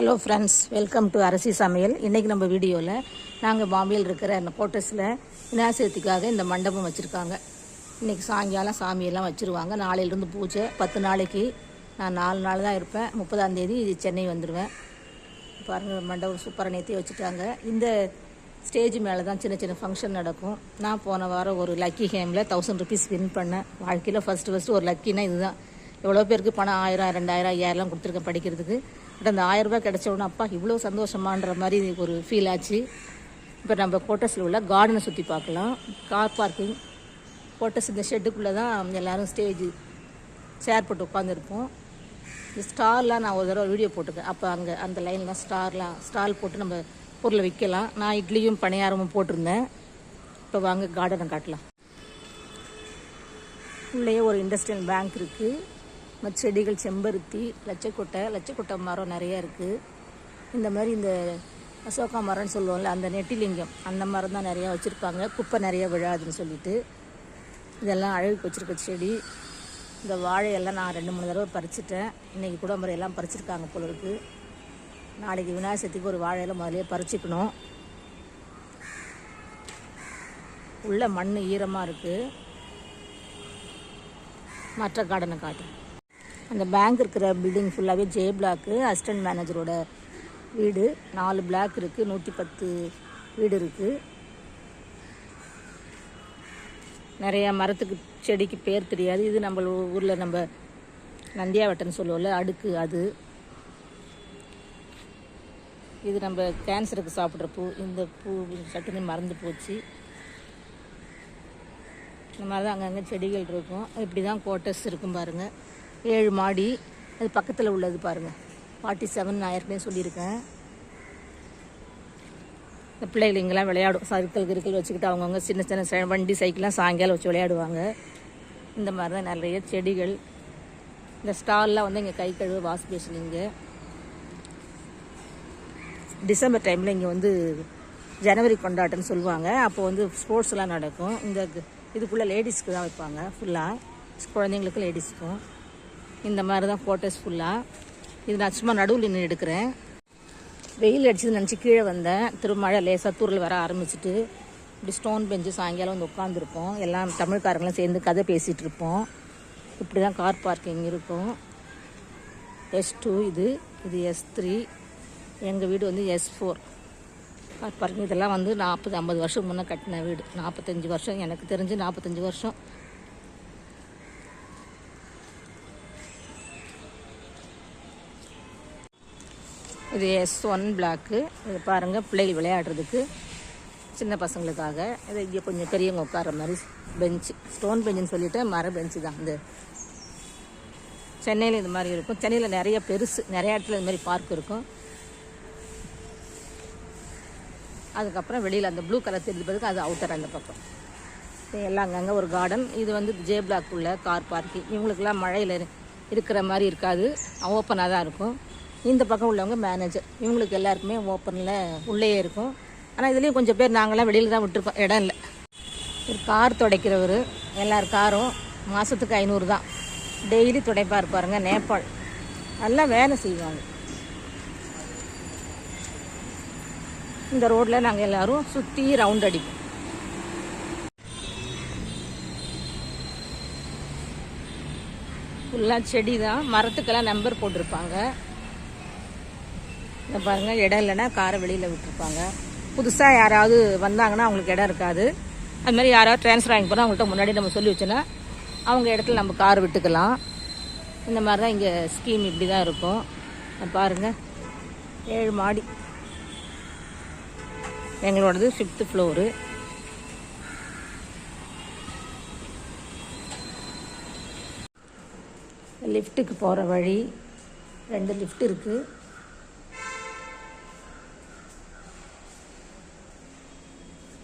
Hello friends welcome to Arasi Samayal இன்றைக்கி நம்ம வீடியோவில் நாங்கள் பாம்பேயில் இருக்கிற அந்த கோட்டஸில் விநாயகத்துக்காக இந்த மண்டபம் வச்சுருக்காங்க. இன்றைக்கி சாயங்காலம் சாமியெல்லாம் வச்சுருவாங்க. நாளையிலேருந்து பூஜை. பத்து நாளைக்கு நான் நாலு நாள் தான் இருப்பேன். முப்பதாந்தேதி இது சென்னை வந்துடுவேன் பாருங்கள் மண்டபம் சூப்பராக நேற்றி வச்சுட்டாங்க. இந்த ஸ்டேஜ் மேலே தான் சின்ன சின்ன ஃபங்க்ஷன் நடக்கும். நான் போன வாரம் ஒரு லக்கி கேமில் தௌசண்ட் ருபீஸ் வின் பண்ணேன். வாழ்க்கையில் ஃபஸ்ட்டு ஃபஸ்ட்டு ஒரு லக்கினா இதுதான். எவ்வளோ பேருக்கு பணம்? ஆயிரம் ரெண்டாயிரம் ஐயாயிரம்லாம் கொடுத்துருக்கேன் படிக்கிறதுக்கு. பட் அந்த ஆயிரம் ரூபாய் கிடைச்ச உடனே அப்பா இவ்வளோ சந்தோஷமான்ற மாதிரி ஒரு ஃபீல் ஆச்சு. இப்போ நம்ம கோட்டஸில் உள்ள கார்டனை சுற்றி பார்க்கலாம். கார் பார்க்கிங் கோட்டஸ் இந்த ஷெட்டுக்குள்ளே தான் எல்லோரும் ஸ்டேஜ் சேர் போட்டு உட்காந்துருப்போம் இந்த ஸ்டார்லாம் நான் ஒரு தடவை வீடியோ போட்டிருக்கேன். அப்போ அங்கே அந்த லைன்லாம் ஸ்டார்லாம் ஸ்டால் போட்டு நம்ம பொருளை விற்கலாம். நான் இட்லியும் பணியாரமும் போட்டிருந்தேன். இப்போ வாங்க கார்டனை காட்டலாம். உள்ளேயே ஒரு இண்டஸ்ட்ரியல் பேங்க் இருக்குது மற்ற செடிகள் செம்பருத்தி லட்சக்கொட்டை லட்சக்கொட்டை மரம் நிறைய இருக்குது இந்த மாதிரி இந்த அசோகா மரம்னு சொல்லுவோம்ல அந்த நெட்டிலிங்கம் அந்த மரம் தான் நிறையா வச்சுருப்பாங்க. குப்பை நிறைய விழாதுன்னு சொல்லிட்டு. இதெல்லாம் அழகுக்கு வச்சுருக்க செடி. இந்த வாழையெல்லாம் நான் ரெண்டு மூணு தடவை பறிச்சிட்டேன். இன்றைக்கி கூட முறை எல்லாம் பறிச்சிருக்காங்க போல இருக்குது நாளைக்கு விநாயகர் சதுர்த்திக்கு ஒரு வாழையெல்லாம் முதலே பறிச்சுக்கணும். உள்ள மண் ஈரமாக இருக்குது மற்ற கார்டனை காட்டுறேன். அந்த பேங்க் இருக்கிற பில்டிங் ஃபுல்லாகவே ஜே பிளாக்கு அசிஸ்டன்ட் மேனேஜரோட வீடு. நாலு பிளாக் இருக்குது நூற்றி பத்து வீடு இருக்குது நிறையா மரத்துக்கு செடிக்கு பேர் தெரியாது. இது நம்ம ஊரில் நம்ம நந்தியாவட்டன்னு சொல்லுவோம்ல அடுக்கு அது. இது நம்ம கேன்சருக்கு சாப்பிட்ற பூ இந்த பூ சட்டுன்னு மறந்து போச்சு. இந்த மாதிரி தான் அங்கங்கே செடிகள் இருக்கும். இப்படி தான் கோட்டர்ஸ் இருக்கும் பாருங்கள் ஏழு மாடி அது பக்கத்தில் உள்ளது பாருங்கள் ஃபார்ட்டி செவன் நான் ஏற்கனவே சொல்லியிருக்கேன். இந்த பிள்ளைகள் இங்கெல்லாம் விளையாடும். சர்க்கிள் கிருக்கல் வச்சுக்கிட்டு அவங்கவுங்க சின்ன சின்ன ச- வண்டி சைக்கிள்லாம் சாயங்காலம் வச்சு விளையாடுவாங்க. இந்த மாதிரி தான் நிறைய செடிகள். இந்த ஸ்டால்லாம் வந்து இங்கே கை கழுவு வாஷ் பேஷன் இங்கே. டிசம்பர் டைமில் இங்கே வந்து ஜனவரி கொண்டாட்டம்னு சொல்லுவாங்க. அப்போ வந்து ஸ்போர்ட்ஸ்லாம் நடக்கும். இந்த இதுக்குள்ளே லேடிஸ்க்கு தான் வைப்பாங்க. ஃபுல்லாக குழந்தைங்களுக்கு லேடிஸ்க்கும். இந்த மாதிரி தான் ஃபோட்டோஸ் ஃபுல்லாக இது நான் சும்மா நடுவில் நின்று எடுக்கிறேன். வெயில் அடிச்சது நினச்சி கீழே வந்தேன். திரும்ப மழை லேசாக தூரில் வர ஆரம்பிச்சிட்டு இப்படி ஸ்டோன் பெஞ்சு சாயங்காலம் வந்து உட்காந்துருப்போம் எல்லாம் தமிழ்காரங்களும் சேர்ந்து கதை பேசிகிட்டு இருப்போம். இப்படி தான் கார் பார்க்கிங் இருக்கும். எஸ் டூ இது இது எஸ் த்ரீ எங்கள் வீடு வந்து எஸ் ஃபோர் கார் பார்க்கிங் இதெல்லாம் வந்து நாற்பது ஐம்பது வருஷம் முன்னே கட்டின வீடு. நாற்பத்தஞ்சு வருஷம் எனக்கு தெரிஞ்சு நாற்பத்தஞ்சு வருஷம். இது எஸ் ஒன் பிளாக்கு இது பாருங்கள் பிள்ளைகள் விளையாடுறதுக்கு சின்ன பசங்களுக்காக. இது இங்கே கொஞ்சம் பெரியவங்க உட்கார்ற மாதிரி பெஞ்சு ஸ்டோன் பெஞ்சுன்னு சொல்லிட்டு மர பெஞ்சு தான் இந்த சென்னையில் இது மாதிரி இருக்கும். சென்னையில் நிறைய பெருசு நிறைய இடத்துல இது மாதிரி பார்க் இருக்கும். அதுக்கப்புறம் வெளியில் அந்த ப்ளூ கலர் தெரிஞ்சு பிறகு அது அவுட்டர் அந்த பக்கம். எல்லாம் அங்கங்கே ஒரு கார்டன் இது வந்து ஜே பிளாக் உள்ள கார் பார்க்கிங் இவங்களுக்கெல்லாம் மழையில் இருக்கிற மாதிரி இருக்காது. ஓப்பனாக தான் இருக்கும். இந்த பக்கம் உள்ளவங்க மேனேஜர் இவங்களுக்கு எல்லாருக்குமே ஓப்பனில் உள்ளே இருக்கும். ஆனால் இதுலேயும் கொஞ்சம் பேர் நாங்களாம் வெளியில் தான் விட்டுருக்கோம். இடம் இல்லை. ஒரு கார் துடைக்கிறவர் எல்லார் காரும் மாதத்துக்கு ஐநூறு தான். டெய்லி துடைப்பார் இருப்பாருங்க நேபாள். நல்லா வேலை செய்வாங்க. இந்த ரோட்டில் நாங்கள் எல்லோரும் சுற்றி ரவுண்ட் அடிப்போம். ஃபுல்லாக செடி தான் மரத்துக்கெல்லாம் நம்பர் போட்டிருப்பாங்க. இந்த பாருங்கள் இடம் இல்லைன்னா காரை வெளியில் விட்டுருப்பாங்க. புதுசாக யாராவது வந்தாங்கன்னா அவங்களுக்கு இடம் இருக்காது. அது மாதிரி யாராவது ட்ரான்ஸ்ஃபர் வாங்கி போனால் அவங்கள்ட்ட முன்னாடி நம்ம சொல்லி வச்சோன்னா அவங்க இடத்துல நம்ம கார் விட்டுக்கலாம். இந்த மாதிரி தான் இங்கே ஸ்கீம் இப்படி தான் இருக்கும் பாருங்கள் ஏழு மாடி. எங்களோடது ஃபிஃப்த்து ஃப்ளோரு லிஃப்ட்டுக்கு போகிற வழி ரெண்டு லிஃப்ட் இருக்குது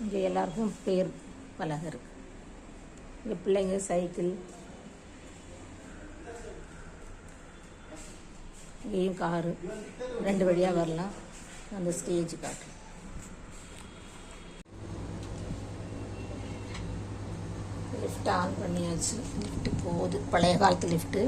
இங்கே எல்லாருக்கும் பேர் பலகை இருக்கு இங்கே பிள்ளைங்க சைக்கிள். இங்கேயும் காரு. ரெண்டு வழியாக வரலாம். அந்த ஸ்டேஜ் காட்டு. லிஃப்ட் ஆன் பண்ணியாச்சு. லிஃப்ட்டு போகுது. பழைய காலத்து லிஃப்ட்டு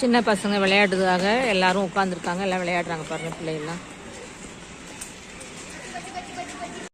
சின்ன பசங்க விளையாடுறதுக்காக எல்லாரும் உட்காந்துருக்காங்க எல்லாம் விளையாடுறாங்க பாருங்க பிள்ளைகள்லாம்.